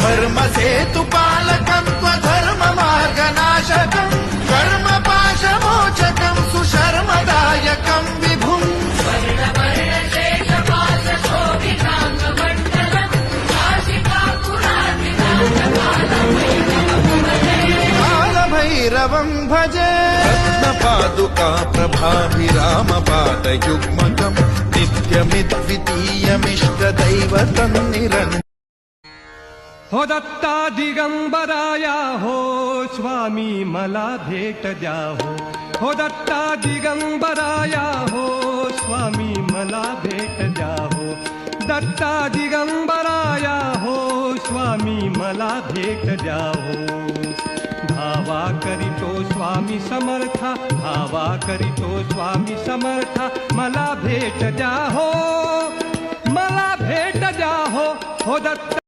ధర్మ సేతు పాలకత్వ ధర్మ మార్గనాశకం కర్మ పాశమోచకం సుశర్మదాయకం విభుం భైరవం భజే పాదుకా ప్రభాభిరామ పాదయుగ్మకం నిత్యమిద్వితీయమిష్ట దైవతం నిరంతరం हो दत्ता दिगंबराया, हो स्वामी मला भेट द्या हो. हो दत्ता दिगंबराया, हो स्वामी मला भेट द्या हो. दत्ता दिगंबराया, हो स्वामी मला भेट द्या हो. धावा करीतो स्वामी समर्था, धावा करीतो स्वामी समर्था, मला भेट द्या हो. मला भेट द्या हो. हो दत्ता